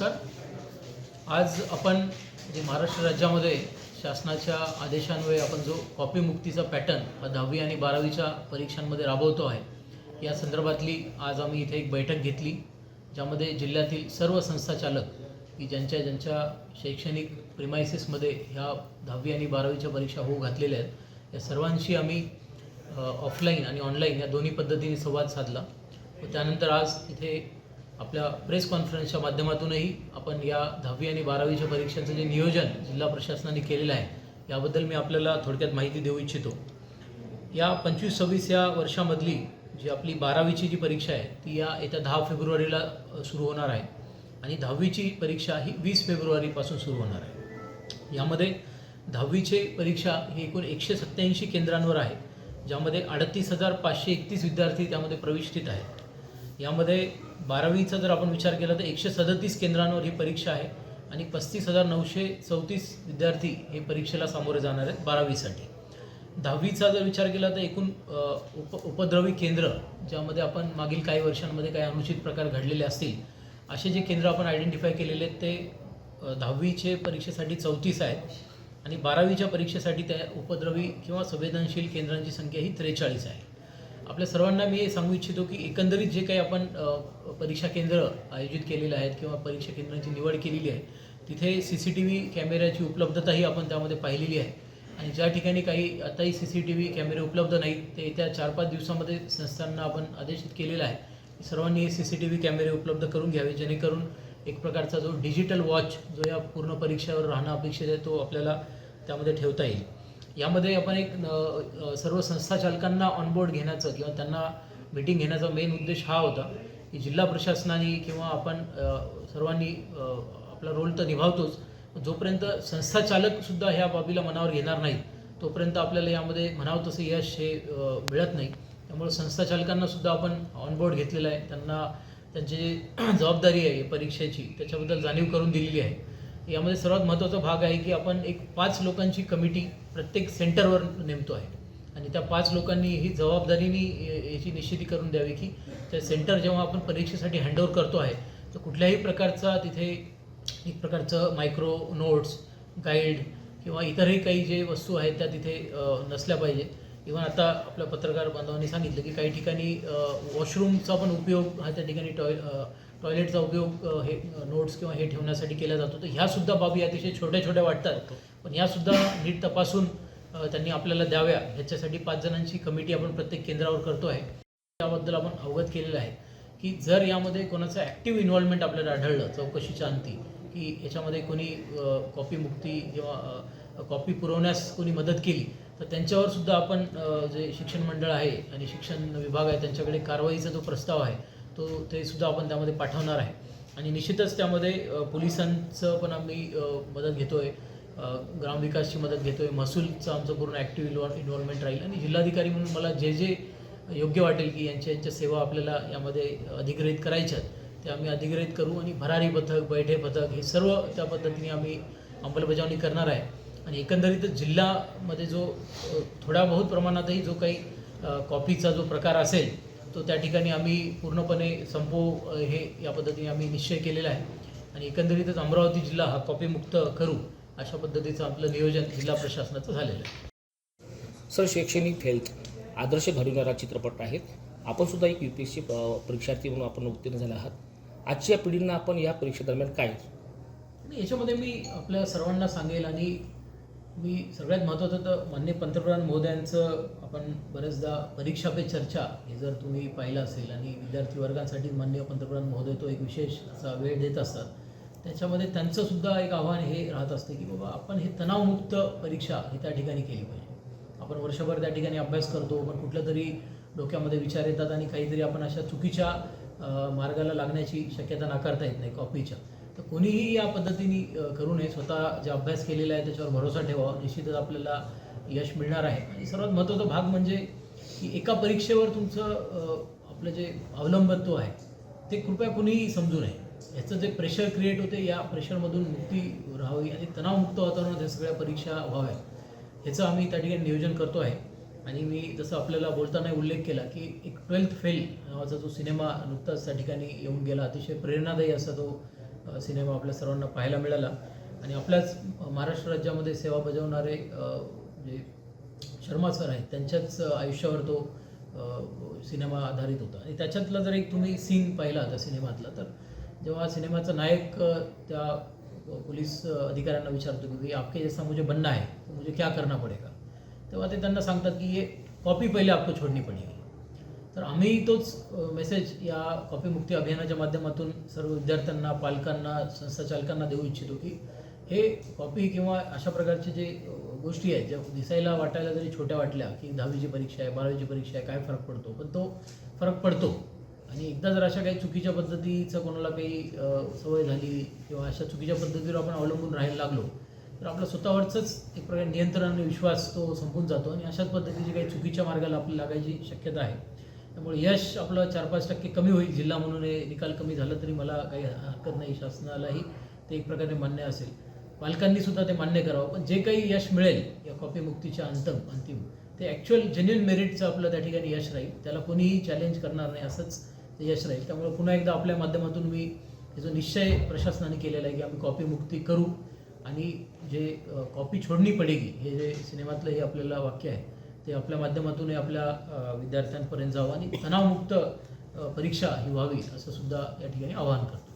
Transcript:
नमस्कार. आज आपण जे महाराष्ट्र राज्यामध्ये शासनाच्या आदेशान्वये आपण जो कॉपी मुक्तीचा पॅटर्न हा दहावी आणि बारावीच्या परीक्षांमध्ये राबवतो आहे या संदर्भातली आज आम्ही इथे एक बैठक घेतली ज्यामध्ये जिल्ह्यातील सर्व संस्थाचालक की ज्यांच्या ज्यांच्या शैक्षणिक प्रिमायसिसमध्ये ह्या दहावी आणि बारावीच्या परीक्षा होऊ घातलेल्या आहेत या सर्वांशी आम्ही ऑफलाईन आणि ऑनलाईन या दोन्ही पद्धतीने संवाद साधला. व त्यानंतर आज इथे आपल्या प्रेस कॉन्फरन्सच्या माध्यमातूनही आपण या दहावी आणि बारावीच्या परीक्षांचं जे नियोजन जिल्हा प्रशासनाने केलेलं आहे याबद्दल मी आपल्याला थोडक्यात माहिती देऊ इच्छितो. या पंचवीस सव्वीस या वर्षामधली जी आपली बारावीची जी परीक्षा आहे ती या येत्या दहा फेब्रुवारीला सुरू होणार आहे. आणि दहावीची परीक्षा ही वीस फेब्रुवारीपासून सुरू होणार आहे. यामध्ये दहावीची परीक्षा ही एकूण एकशे सत्त्याऐंशी केंद्रांवर आहे ज्यामध्ये अडतीस हजार पाचशे एकतीस विद्यार्थी त्यामध्ये प्रविष्ठित आहेत. यामध्ये बारावीचा जर आपण विचार केला तर एकशे सदतीस केंद्रांवर ही परीक्षा आहे आणि पस्तीस हजार नऊशे चौतीस विद्यार्थी हे परीक्षेला सामोरे जाणार आहेत बारावीसाठी. दहावीचा जर विचार केला तर एकूण उप उपद्रवी केंद्र ज्यामध्ये आपण मागील काही वर्षांमध्ये काही अनुचित प्रकार घडलेले असतील असे जे केंद्र आपण आयडेंटिफाय केलेले आहेत ते दहावीचे परीक्षेसाठी चौतीस आहेत आणि बारावीच्या परीक्षेसाठी त्या उपद्रवी किंवा संवेदनशील केंद्रांची संख्या ही त्रेचाळीस आहे. आपल्या सर्वांना मी सांगू इच्छितो की एकंदरीत जे काही आपण परीक्षा केंद्र आयोजित केलेलं आहेत किंवा परीक्षा केंद्रांची निवड केलेली आहे तिथे सी सी टी व्ही कॅमेऱ्याची उपलब्धताही आपण त्यामध्ये पाहिलेली आहे. आणि ज्या ठिकाणी काही आताही सी सी टी व्ही कॅमेरे उपलब्ध नाहीत ते येत्या चार पाच दिवसामध्ये संस्थांना आपण आदेशित केलेला आहे. सर्वांनी सी सी टी व्ही कॅमेरे उपलब्ध करून घ्यावे जेणेकरून एक प्रकारचा जो डिजिटल वॉच जो या पूर्ण परीक्षेवर राहणं अपेक्षित आहे तो आपल्याला त्यामध्ये ठेवता येईल. यामध्ये आपण एक सर्व संस्था चालकांना ऑनबोर्ड घेण्याचं किंवा त्यांना मीटिंग घेण्याचा मेन उद्देश हा होता की जिल्हा प्रशासनाने किंवा आपण सर्वांनी आपला रोल तर निभावतोच जोपर्यंत संस्था चालकसुद्धा ह्या बाबीला मनावर घेणार नाहीत तोपर्यंत आपल्याला यामध्ये म्हणावं तसं यश हे मिळत नाही. त्यामुळे संस्था चालकांना सुद्धा आपण ऑनबोर्ड घेतलेलं आहे. त्यांना त्यांची जी जबाबदारी आहे परीक्षेची त्याच्याबद्दल जाणीव करून दिलेली आहे. यामध्ये सर्वात महत्त्वाचा भाग आहे की आपण एक पाच लोकांची कमिटी प्रत्येक सेंटरवर नेमतो आहे. आणि त्या पाच लोकांनी ही जबाबदारीने याची निश्चिती करून द्यावी की त्या सेंटर जेव्हा आपण परीक्षेसाठी हँडओव्हर करतो आहे तर कुठल्याही प्रकारचा तिथे एक प्रकारचं मायक्रो नोट्स गाईड किंवा इतरही काही जे वस्तू आहेत त्या तिथे नसल्या पाहिजे. इव्हन आता आपल्या पत्रकार बांधवांनी सांगितलं की काही ठिकाणी वॉशरूमचा पण उपयोग हा त्या ठिकाणी टॉय टॉयलेटचा उपयोग हे नोट्स किंवा हे ठेवण्यासाठी केला जातो. तर ह्यासुद्धा बाबी अतिशय छोट्या छोट्या वाटतात. पण ह्यासुद्धा नीट तपासून त्यांनी आपल्याला द्याव्या. ह्याच्यासाठी पाच जणांची कमिटी आपण प्रत्येक केंद्रावर करतो आहे. त्याबद्दल आपण अवगत केलेलं आहे की जर यामध्ये कोणाचं ॲक्टिव्ह इन्व्हॉल्वमेंट आपल्याला आढळलं चौकशीच्या अंती की याच्यामध्ये कोणी कॉपी मुक्ती किंवा कॉपी पुरवण्यास कोणी मदत केली तर त्यांच्यावर सुद्धा आपण जे शिक्षण मंडळ आहे आणि शिक्षण विभाग आहे त्यांच्याकडे कारवाईचा जो प्रस्ताव आहे तो ते सुद्धा आपण त्यामध्ये पाठवणार आहे. आणि निश्चितच त्यामध्ये पोलिसांचं पण आम्ही मदत घेतोय. आहे ग्रामविकासची मदत घेतोय. महसूलचं आमचं पूर्ण ॲक्टिव्ह इन्व्हॉल्व इन्व्हॉल्वमेंट राहील. आणि जिल्हाधिकारी म्हणून मला जे जे योग्य वाटेल की यांच्या यांच्या सेवा आपल्याला यामध्ये अधिग्रहित करायच्यात ते आम्ही अधिग्रहित करू. आणि भरारी पथक बैठे पथक हे सर्व त्या पद्धतीने आम्ही अंमलबजावणी करणार आहे. आणि एकंदरीतच जिल्ह्यामध्ये जो थोड्या बहुत प्रमाणातही जो काही कॉपीचा जो प्रकार असेल तो त्या ठिकाणी आम्ही पूर्णपणे संपवू अ, हे या पद्धतीने आम्ही निश्चय केलेला आहे. आणि एकंदरीतच अमरावती जिल्हा हा कॉपीमुक्त करू अशा पद्धतीचं आपलं नियोजन जिल्हा प्रशासनाचं झालेलं आहे. सर शैक्षणिक हेल्थ आदर्श घडविणारा चित्रपट आहेत. आपण सुद्धा एक यू पी एस सी परीक्षार्थी म्हणून आपण उत्तीर्ण झाले आहात. आजच्या पिढींना आपण या परीक्षेदरम्यान काय? याच्यामध्ये मी आपल्या सर्वांना सांगेल आणि मी सगळ्यात महत्त्वाचं तर माननीय पंतप्रधान महोदयांचं आपण बऱ्याचदा परीक्षा पे चर्चा हे जर तुम्ही पाहिलं असेल आणि विद्यार्थी वर्गांसाठी माननीय पंतप्रधान महोदय तो एक विशेष असा वेळ देत असतात त्याच्यामध्ये त्यांचंसुद्धा एक आव्हान हे राहत असते की बाबा आपण हे तणावमुक्त परीक्षा हे त्या ठिकाणी केली पाहिजे. आपण वर्षभर त्या ठिकाणी अभ्यास करतो पण कुठलं तरी डोक्यामध्ये विचार येतात आणि काहीतरी आपण अशा चुकीच्या मार्गाला लागण्याची शक्यता नाकारता येत नाही कॉपीच्या. तर कोणीही या पद्धतीने करू नये. स्वतः जे अभ्यास केलेला आहे त्याच्यावर भरोसा ठेवा निश्चितच आपल्याला यश मिळणार आहे. आणि सर्वात महत्त्वाचा भाग म्हणजे की एका परीक्षेवर तुमचं आपलं जे अवलंबत्व आहे ते कृपया कुणीही समजू नये. ह्याचं जे प्रेशर क्रिएट होते या प्रेशरमधून मुक्ती राहावी आणि तणावमुक्त वातावरणात ह्या सगळ्या परीक्षा व्हाव्या ह्याचं आम्ही त्या ठिकाणी नियोजन करतो आहे. आणि मी जसं आपल्याला बोलताना उल्लेख केला की एक ट्वेल्थ फेल नावाचा जो सिनेमा नुकताच त्या ठिकाणी येऊन गेला अतिशय प्रेरणादायी असा तो सिनेमा आपल्या सर्वांना पाहायला मिळाला. आणि आपल्याच महाराष्ट्र राज्यामध्ये सेवा बजावणारे जे शर्मा सर आहेत त्यांच्याच आयुष्यावर तो सिनेमा आधारित होता. आणि त्याच्यातला जर एक तुम्ही सीन पाहिला त्या सिनेमातला तर जेव्हा सिनेमाचा नायक त्या पोलीस अधिकाऱ्यांना विचारतो की आपके जैसा मुझे बनना है तो मुझे क्या करना पडेगा? तेव्हा ते त्यांना सांगतात की ये कॉपी पहिले आपको छोडनी पडेगी तर आम्ही तोच मेसेज या कॉपीमुक्ती अभियानाच्या माध्यमातून सर्व विद्यार्थ्यांना पालकांना संस्थाचालकांना देऊ इच्छितो की हे कॉपी किंवा अशा प्रकारचे जे गोष्टी आहेत ज्या दिसायला वाटायला जरी छोट्या वाटल्या की दहावीची परीक्षा आहे बारावीची परीक्षा आहे काय फरक पडतो? पण तो फरक पडतो. आणि एकदा जर अशा काही चुकीच्या पद्धतीचं कोणाला काही सवय झाली किंवा अशा चुकीच्या पद्धतीवर आपण अवलंबून राहायला लागलो तर आपलं स्वतःवरचंच एक प्रकारे नियंत्रण आणि विश्वास तो संपून जातो आणि अशाच पद्धतीची काही चुकीच्या मार्गाला आपल्याला लागायची शक्यता आहे. त्यामुळे यश आपलं चार पाच टक्के कमी होईल. जिल्हा म्हणून हे निकाल कमी झालं तरी मला काही हरकत नाही. शासनालाही ते एक प्रकारे मान्य असेल. पालकांनी सुद्धा ते मान्य करावं. पण जे काही यश मिळेल या कॉपी मुक्तीच्या अंतम अंतिम ते ॲक्च्युअल जेन्युन मेरिटचं आपलं त्या ठिकाणी यश राहील. त्याला कोणीही चॅलेंज करणार नाही असंच ते यश राहील. त्यामुळे पुन्हा एकदा आपल्या माध्यमातून मी त्याचं जो निश्चय प्रशासनाने केलेला आहे की आम्ही कॉपी मुक्ती करू आणि जे कॉपी छोडणी पडेगी हे जे सिनेमातलं हे आपल्याला वाक्य आहे ते आपल्या माध्यमातून हे आपल्या विद्यार्थ्यांपर्यंत जावं आणि तणावमुक्त परीक्षा ही व्हावी असं सुद्धा या ठिकाणी आवाहन करतो